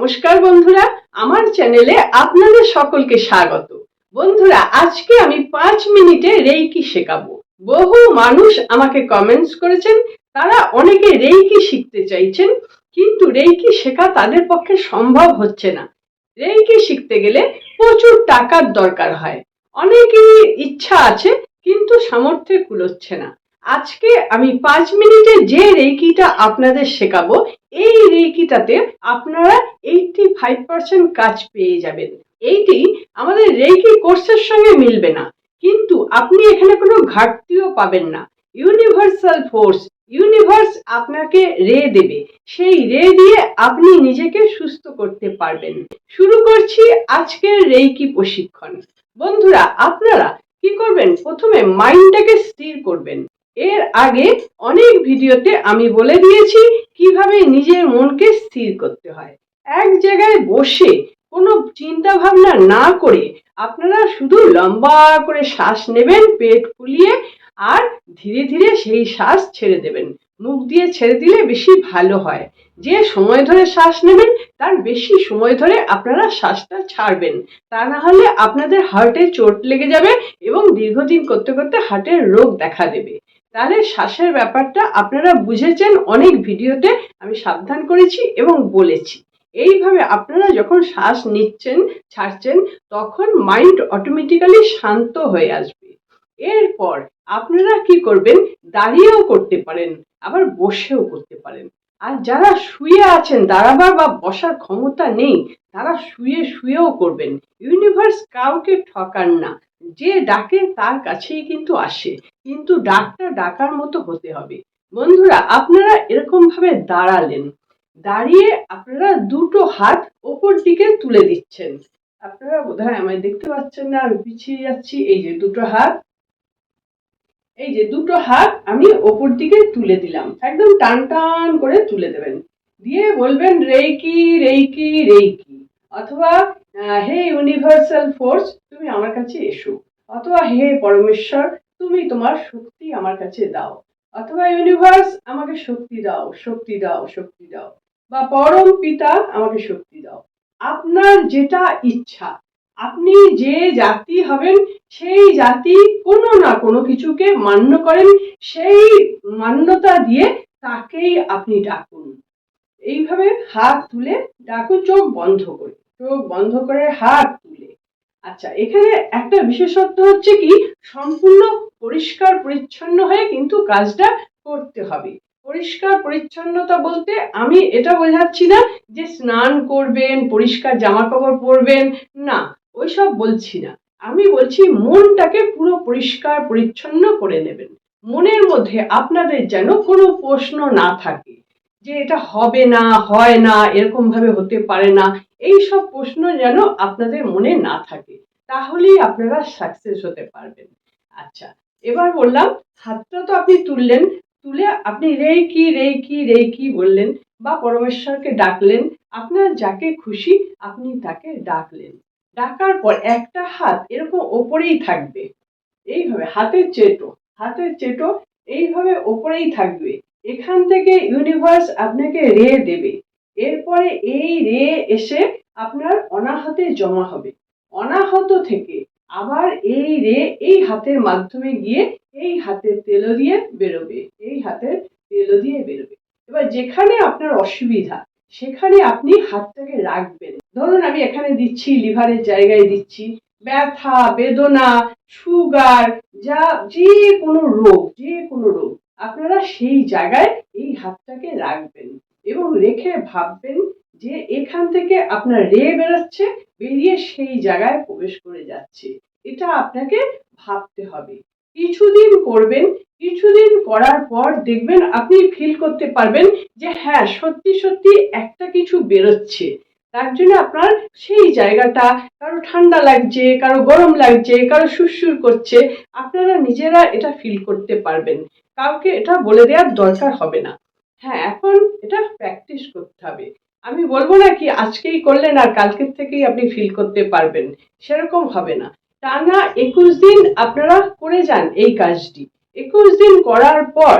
নমস্কার বন্ধুরা, আমার চ্যানেলে আপনাদের সকলকে স্বাগত। বন্ধুরা, আজকে আমি পাঁচ মিনিটে রেইকি শেখাবো। বহু মানুষ আমাকে কমেন্টস করেছেন, তারা অনেকে রেইকি শিখতে চাইছেন, কিন্তু রেইকি শেখা তাদের পক্ষে সম্ভব হচ্ছে না। রেইকি শিখতে গেলে প্রচুর টাকার দরকার হয়। অনেকেরই ইচ্ছা আছে, কিন্তু সামর্থ্যে কুলোচ্ছে না। আজকে আমি পাঁচ মিনিটে যে রেকিটা আপনাদের শেখাবো, এই রেকিটাতে আপনারা এইটি ফাইভ পার্সেন্ট কাজ পেয়ে যাবেন। এইটি আমাদের রেইকি কোর্সের সঙ্গে মিলবে না, কিন্তু আপনি এখানে কোনো ঘাটতিও পাবেন না। ইউনিভার্সাল ফোর্স, ইউনিভার্স আপনাকে রে দেবে। সেই রে দিয়ে আপনি নিজেকে সুস্থ করতে পারবেন। শুরু করছি আজকের রেইকি প্রশিক্ষণ। বন্ধুরা, আপনারা কি করবেন? প্রথমে মাইন্ডটাকে স্থির করবেন। এর আগে অনেক ভিডিওতে আমি বলে দিয়েছি কীভাবে নিজের মনকে স্থির করতে হয়। এক জায়গায় বসে কোনো চিন্তা ভাবনা না করে আপনারা শুধু লম্বা করে শ্বাস নেবেন, পেট ফুলিয়ে আর ধীরে ধীরে সেই শ্বাস ছেড়ে দেবেন। মুখ দিয়ে ছেড়ে দিলে বেশি ভালো হয়। যে সময় ধরে শ্বাস নেবেন, তার বেশি সময় ধরে আপনারা শ্বাসটা ছাড়বেন। তা না হলে আপনাদের হার্টে চোট লেগে যাবে এবং দীর্ঘদিন করতে করতে হার্টের রোগ দেখা দেবে। তাহলে শ্বাসের ব্যাপারটা আপনারা বুঝেছেন অনেক ভিডিওতে আমি সাবধান করেছি এবং বলেছি। এইভাবে আপনারা যখন শ্বাস নিচ্ছেন, ছাড়ছেন, তখন মাইন্ড অটোমেটিক্যালি শান্ত হয়ে আসবে। এরপর আপনারা কি করবেন? দাঁড়িয়েও করতে পারেন, আবার বসেও করতে পারেন। আর যারা শুয়ে আছেন, দাঁড়াবার বা বসার ক্ষমতা নেই, তারা শুয়ে শুয়েও করবেন। ইউনিভার্স কাউকে ঠকান না। যে ডাকে তার কাছেই কিন্তু আসে। কিন্তু ডাকটা ডাকার মতো হতে হবে। বন্ধুরা আপনারা এরকম ভাবে দাঁড়ালেন। দাঁড়িয়ে আপনারা দুটো হাত ওপর দিকে তুলে দিচ্ছেন। আপনারা বোধহয় আমায় দেখতে পাচ্ছেন না আমি পিছিয়ে যাচ্ছি। এই যে দুটো হাত এই যে দুটো হাত আমি ওপর দিকে তুলে দিলাম। একদম টান টান করে তুলে দেবেন। দিয়ে বলবেন রেইকি রেইকি রেইকি। অথবা আহ, হে ইউনিভার্সাল ফোর্স তুমি আমার কাছে এসো। অথবা হে পরমেশ্বর তুমি তোমার শক্তি আমার কাছে দাও। অথবা ইউনিভার্স আমাকে শক্তি দাও শক্তি দাও শক্তি দাও। বা পরম পিতা আমাকে শক্তি দাও। আপনার যেটা ইচ্ছা, আপনি যে জাতি হবেন, সেই জাতি কোনো না কোনো কিছুকে মান্য করেন, সেই মান্যতা দিয়ে তাকেই আপনি ডাকুন। এইভাবে হাত তুলে ডাকুন, চোখ বন্ধ করে, চোখ বন্ধ করে হাত তুলে। আচ্ছা এখানে একটা বিশেষত্ব হচ্ছে কি? সম্পূর্ণ পরিষ্কার পরিচ্ছন্ন হয়ে কিন্তু কাজটা করতে হবে। পরিষ্কার পরিচ্ছন্নতা বলতে আমি এটা বোঝাচ্ছি না যে স্নান করবেন, পরিষ্কার জামা কাপড় পরবেন, না, ওইসব বলছি না। আমি বলছি মনটাকে পুরো পরিষ্কার পরিচ্ছন্ন করে নেবেন। মনের মধ্যে আপনাদের যেন কোনো প্রশ্ন না থাকে। যে এটা হবে না, হয় না, এরকম ভাবে হতে পারে না, এই সব প্রশ্ন যেন আপনাদের মনে না থাকে, তাহলেই আপনারা সাকসেস হতে পারবেন। আচ্ছা এবার বললাম হাতটা তো আপনি তুললেন, তুলে আপনি রেই কি রেই কি রেই কি বললেন বা পরমেশ্বরকে ডাকলেন, আপনার যাকে খুশি আপনি তাকে ডাকলেন। ডাকার পর একটা হাত এরকম ওপরেই থাকবে, এইভাবে, হাতের চেটো হাতের চেটো এইভাবে ওপরেই থাকবে। এখান থেকে ইউনিভার্স আপনাকে রে দেবে। এরপরে এই রে এসে আপনার অনাহতে জমা হবে। অনাহত থেকে আবার এই রে এই হাতের মাধ্যমে গিয়ে এই হাতের তেলো দিয়ে বেরোবে, এই হাতের তেলো দিয়ে বেরোবে। এবার যেখানে আপনার অসুবিধা, সেখানে আপনি হাতটাকে রাখবেন। ধরুন আমি এখানে দিচ্ছি, লিভারের জায়গায় দিচ্ছি। ব্যথা, বেদনা, সুগার, যা যে কোনো রোগ, যে কোনো রোগ আপনারা সেই জায়গায় এই হাতটাকে রাখবেন এবং রেখে ভাববেন যে এখান থেকে আপনার রে বেরোচ্ছে, বেরিয়ে সেই জায়গায় প্রবেশ করে যাচ্ছে। এটা আপনাকে ভাবতে হবে। কিছুদিন করবেন, কিছুদিন করার পর দেখবেন আপনি ফিল করতে পারবেন যে হ্যাঁ সত্যি সত্যি একটা কিছু বেরোচ্ছে। তার জন্য আপনার সেই জায়গাটা, কারও ঠান্ডা লাগছে, কারও গরম লাগছে, কারও সুরসুর করছে, আপনারা নিজেরা এটা ফিল করতে পারবেন। কাউকে এটা বলে দেওয়ার দরকার হবে না। হ্যাঁ এখন এটা প্র্যাকটিস করতে হবে। আমি বলব না কি আজকেই করলেন আর কালকের থেকেই আপনি ফিল করতে পারবেন। সেরকম হবে না। টানা একুশ দিন আপনারা করে যান এই কাজটি। একুশ দিন করার পর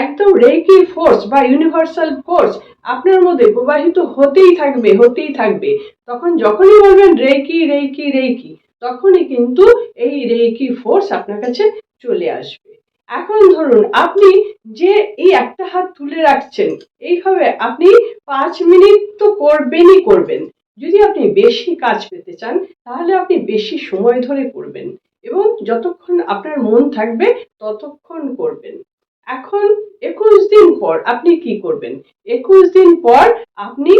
একদম রেকি ফোর্স বা ইউনিভার্সাল ফোর্স আপনার মধ্যে প্রবাহিত হতেই থাকবে হতেই থাকবে। তখন যখনই বলবেন রেকি রেকি রেকি, তখনই কিন্তু এই রেকি ফোর্স আপনার কাছে চলে আসবে। এখন ধরুন আপনি যে এই একটা হাত তুলে রাখছেন, এইভাবে আপনি পাঁচ মিনিট তো করবেনই করবেন। যদি আপনি বেশি কাজ পেতে চান, তাহলে আপনি বেশি সময় ধরে করবেন এবং যতক্ষণ আপনার মন থাকবে, ততক্ষণ করবেন। এখন একুশ দিন পর আপনি কি করবেন? একুশ দিন পর আপনি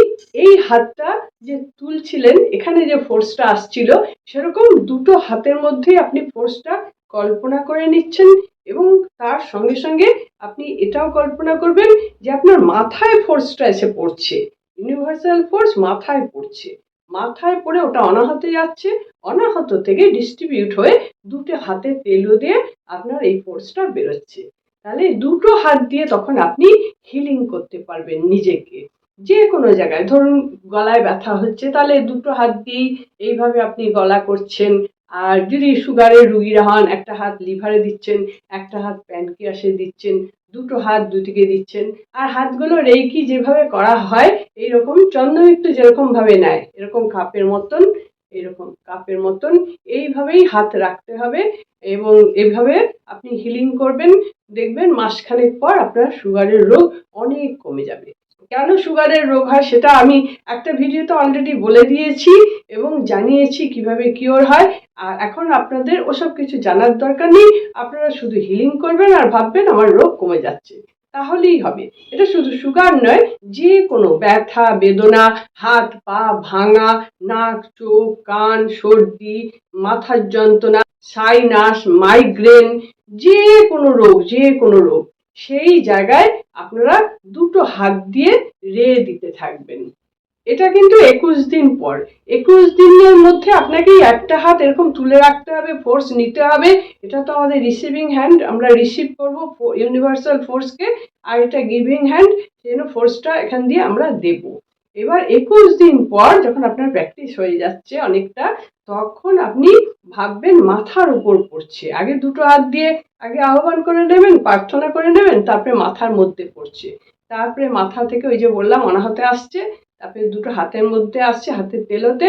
এই হাতটা যে তুলছিলেন, এখানে যে ফোর্সটা আসছিল, সেরকম দুটো হাতের মধ্যে আপনি ফোর্সটা কল্পনা করে নিচ্ছেন এবং তার সঙ্গে সঙ্গে আপনি এটাও কল্পনা করবেন যে আপনার মাথায় ফোর্সটা এসে পড়ছে। ইউনিভার্সাল ফোর্স মাথায় পড়ছে। মাথায় পড়ে ওটা অনাহতে যাচ্ছে, অনাহত থেকে ডিস্ট্রিবিউট হয়ে দুটো হাতে তেলও দিয়ে আপনার এই ফোর্সটা বেরোচ্ছে। তাহলে দুটো হাত দিয়ে তখন আপনি হিলিং করতে পারবেন নিজেকে। যে কোনো জায়গায়। ধরুন গলায় ব্যথা হচ্ছে, তাহলে দুটো হাত দিয়েই এইভাবে আপনি গলা করছেন। আর যদি সুগারের রুগীরা হন, একটা হাত লিভারে দিচ্ছেন, একটা হাত প্যানক্রিয়াসে দিচ্ছেন, দুটো হাত দুদিকে দিচ্ছেন। আর হাতগুলো রেকি যেভাবে করা হয়, এইরকম চন্দ্রমিত্র যেরকম ভাবে নেয়, এরকম কাপের মতন এরকম কাপের মতন এইভাবেই হাত রাখতে হবে এবং এভাবে আপনি হিলিং করবেন। দেখবেন মাসখানেক পর আপনার সুগারের রোগ অনেক কমে যাবে। কেন সুগারের রোগ হয় সেটা আমি একটা ভিডিওতে অলরেডি বলে দিয়েছি এবং জানিয়েছি কীভাবে কিওর হয়। আর এখন আপনাদের ওসব কিছু জানার দরকার নেই। আপনারা শুধু হিলিং করবেন আর ভাববেন আমার রোগ কমে যাচ্ছে। তাহলেই হবে। এটা শুধু সুগার নয় যে কোনো ব্যথা, বেদনা, হাত, পা ভাঙা, নাক, চোখ, কান, সর্দি, মাথার যন্ত্রণা সাইনাস মাইগ্রেন যে কোনো রোগ যে কোনো রোগ, সেই জায়গায় আপনারা দুটো হাত দিয়ে রে দিতে থাকবেন। এটা কিন্তু একুশ দিন পর। একুশ দিনের মধ্যে আপনাকে একটা হাত এরকম তুলে রাখতে হবে ফোর্স নিতে হবে। এটা তো আমাদের রিসিভিং হ্যান্ড আমরা রিসিভ করব ইউনিভার্সাল ফোর্সকে আর এটা গিভিং হ্যান্ড সেই জন্য ফোর্সটা এখান দিয়ে আমরা দেব। এবার একুশ দিন পর যখন আপনার প্র্যাকটিস হয়ে যাচ্ছে অনেকটা, তখন আপনি ভাববেন মাথার উপর পড়ছে। আগে দুটো হাত দিয়ে আগে আহ্বান করে নেবেন, প্রার্থনা করে নেবেন, তারপরে মাথার মধ্যে পড়ছে। তারপরে মাথা থেকে ওই যে বললাম, অনাহতে আসছে। তারপরে দুটো হাতের মধ্যে আসছে, হাতের তেলোতে।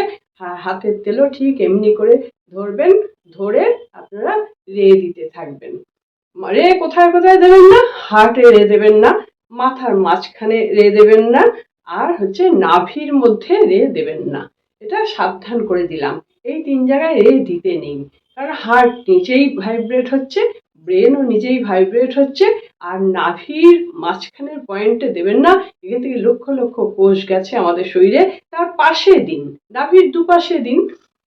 হাতের তেলও ঠিক এমনি করে ধরবেন, ধরে আপনারা রে দিতে থাকবেন। রে কোথায় কোথায় দেবেন না? হার্টে রে দেবেন না, মাথার মাঝখানে রে দেবেন না, আর হচ্ছে নাভির মধ্যে রে দেবেন না। এটা সাবধান করে দিলাম। এই তিন জায়গায় রে দিতে নেই। কারণ হার্ট নিচেই ভাইব্রেট হচ্ছে, ব্রেনও নিজেই ভাইব্রেট হচ্ছে আর নাভির মাঝখানের পয়েন্টে দেবেন না, এখান থেকে লক্ষ লক্ষ কোষ গেছে আমাদের শরীরে, তার পাশে দিন, নাভির দুপাশে দিন।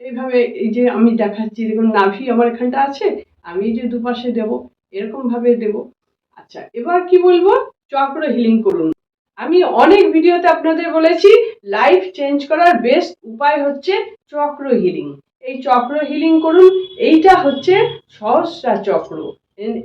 এইভাবে এই যে আমি দেখাচ্ছি, দেখুন নাভি আমার এখানটা আছে, আমি যে দুপাশে দেব, এরকম ভাবে দেব। আচ্ছা এবার কি বলব? চক্র হিলিং করুন। আমি অনেক ভিডিওতে আপনাদের বলেছি লাইফ চেঞ্জ করার বেস্ট উপায় হচ্ছে চক্র হিলিং এই চক্র হিলিং করুন, এইটা হচ্ছে সহস্রা চক্র,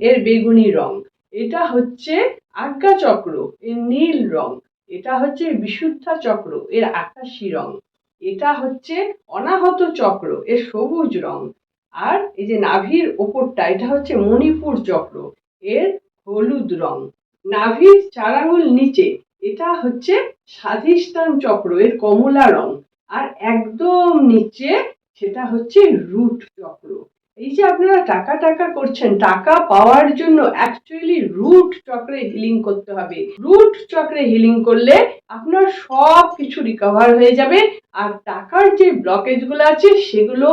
এর বেগুনি রং। এটা হচ্ছে আজ্ঞা চক্র, এর নীল রং। এটা হচ্ছে বিশুদ্ধা চক্র, এর আকাশী রং। এটা হচ্ছে অনাহত চক্র, এর সবুজ রং। আর এই যে নাভির ওপরটা, এটা হচ্ছে মণিপুর চক্র, এর হলুদ রং। নাভির চার নিচে, এটা হচ্ছে স্বাধিষ্ঠান চক্র, এর কমলা রং। আর একদম নিচে, সেটা হচ্ছে রুট চক্র। এই যে আপনারা টাকা টাকা করছেন, টাকা পাওয়ার জন্য অ্যাকচুয়ালি রুট চক্রে হিলিং করতে হবে। রুট চক্রে হিলিং করলে আপনার সব কিছু রিকভার হয়ে যাবে আর টাকার যে ব্লকেজগুলো আছে সেগুলো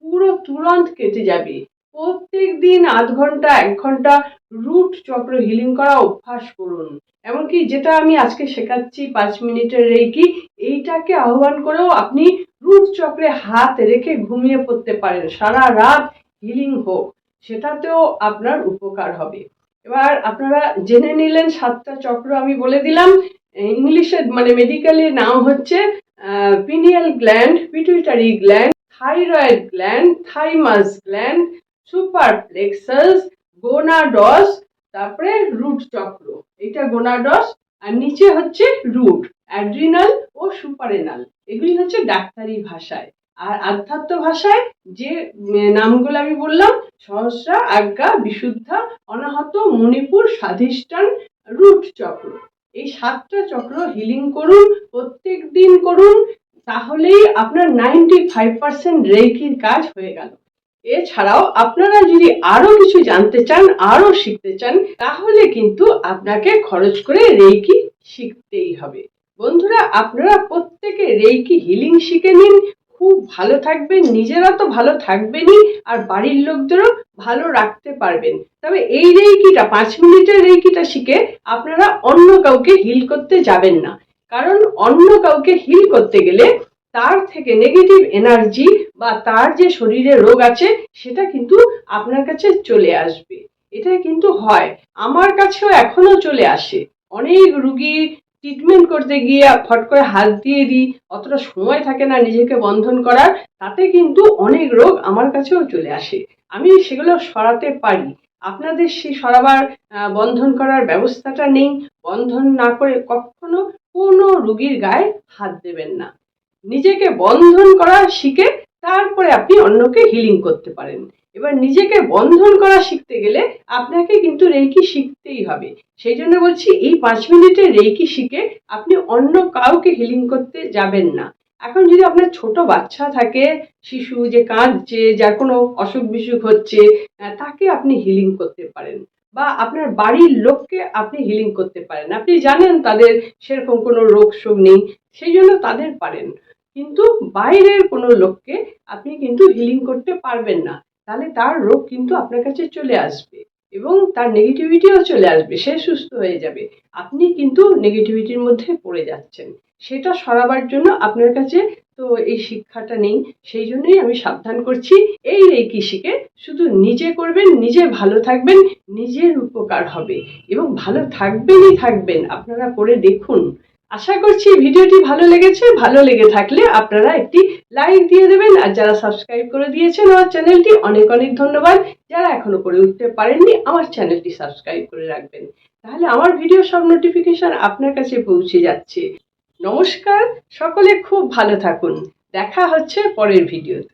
পুরো তুরন্ত কেটে যাবে। প্রত্যেক দিন আধ ঘণ্টা, এক ঘণ্টা রুট চক্র হিলিং করা অভ্যাস করুন। এমনকি যেটা আমি আজকে শেখাচ্ছি পাঁচ মিনিটের রেকি এইটাকে আহ্বান করেও আপনি রুট চক্রে হাত রেখে ঘুমিয়ে পড়তে পারেন। সারা রাত হিলিং হোক, সেটাতেও আপনার উপকার হবে। এবার আপনারা জেনে নিলেন সাতটা চক্র আমি বলে দিলাম। ইংলিশে মানে মেডিকেলের নাম হচ্ছে pineal gland pituitary gland thyroid gland thymus gland super plexus gonads তারপরে রুট চক্র। এটা গোনাডস আর নিচে হচ্ছে রুট অ্যাড্রিনাল ও সুপারেনাল এগুলি হচ্ছে ডাক্তারি ভাষায়। আর আধ্যাত্ম ভাষায় যে নামগুলো আমি বললাম, সহস্রা, আজ্ঞা, বিশুদ্ধা, অনাহত, মণিপুর, স্বাধিষ্ঠান, রুট চক্র। এই সাতটা চক্র হিলিং করুন, প্রত্যেক দিন করুন, তাহলেই আপনার নাইনটি ফাইভ পার্সেন্ট রেকির কাজ হয়ে গেল। এছাড়াও আপনারা যদি আরও কিছু জানতে চান, আরও শিখতে চান, তাহলে কিন্তু আপনাকে খরচ করে রেকি শিখতেই হবে। বন্ধুরা, আপনারা প্রত্যেকে রেকি হিলিং শিখে নিন খুব ভালো থাকবেন, নিজেরা তো ভালো থাকবেনই আর বাড়ির লোকদেরও ভালো রাখতে পারবেন। তবে এই রেইকিটা, পাঁচ মিনিটের রেইকিটা শিখে আপনারা অন্য কাউকে হিল করতে যাবেন না। কারণ অন্য কাউকে হিল করতে গেলে তার থেকে নেগেটিভ এনার্জি বা তার যে শরীরে রোগ আছে, সেটা কিন্তু আপনার কাছে চলে আসবে। এটা কিন্তু হয়। আমার কাছেও এখনও চলে আসে। অনেক রুগী ট্রিটমেন্ট করতে গিয়ে ফট করে হাত দিয়ে দিই, অতটা সময় থাকে না নিজেকে বন্ধন করার, তাতে কিন্তু অনেক রোগ আমার কাছেও চলে আসে। আমি সেগুলো সরাতে পারি। আপনাদের সেই সরাবার বন্ধন করার ব্যবস্থাটা নেই। বন্ধন না করে কখনো কোনো রুগীর গায়ে হাত দেবেন না। নিজেকে বন্ধন করা শিখে তারপরে আপনি অন্যকে হিলিং করতে পারেন। এবার নিজেকে বন্ধন করা শিখতে গেলে আপনাকে কিন্তু রেকি শিখতেই হবে। সেই জন্য বলছি, এই পাঁচ মিনিটে রেকি শিখে আপনি অন্য কাউকে হিলিং করতে যাবেন না। এখন যদি আপনার ছোট বাচ্চা থাকে, শিশু যে কাঁদছে, যার কোনো অসুখ বিসুখ হচ্ছে তাকে আপনি হিলিং করতে পারেন। বা আপনার বাড়ির লোককে আপনি হিলিং করতে পারেন। আপনি জানেন তাদের সেরকম কোনো রোগ শোক নেই, সেই জন্য তাদের পারেন। কিন্তু বাইরের কোনো লোককে আপনি কিন্তু হিলিং করতে পারবেন না। তাহলে তার রোগ কিন্তু আপনার কাছে চলে আসবে এবং তার নেগেটিভিটিও চলে আসবে, সে সুস্থ হয়ে যাবে। আপনি কিন্তু নেগেটিভিটির মধ্যে পড়ে যাচ্ছেন। সেটা সরাবার জন্য আপনার কাছে তো এই শিক্ষাটা নেই, সেই জন্যই আমি সাবধান করছি। এই রেকি শিখে শুধু নিজে করবেন, নিজে ভালো থাকবেন, নিজের উপকার হবে এবং ভালো থাকবেনই থাকবেন। আপনারা করে দেখুন। আশা করছি ভিডিওটি ভালো লেগেছে। ভালো লেগে থাকলে আপনারা একটি লাইক দিয়ে দেবেন। আর যারা সাবস্ক্রাইব করে দিয়েছেন আমার চ্যানেলটি, অনেক অনেক ধন্যবাদ। যারা এখনও করে উঠতে পারেননি, আমার চ্যানেলটি সাবস্ক্রাইব করে রাখবেন। তাহলে আমার ভিডিও সব নোটিফিকেশন আপনার কাছে পৌঁছে যাচ্ছে। নমস্কার, সকলে খুব ভালো থাকুন। দেখা হচ্ছে পরের ভিডিওতে।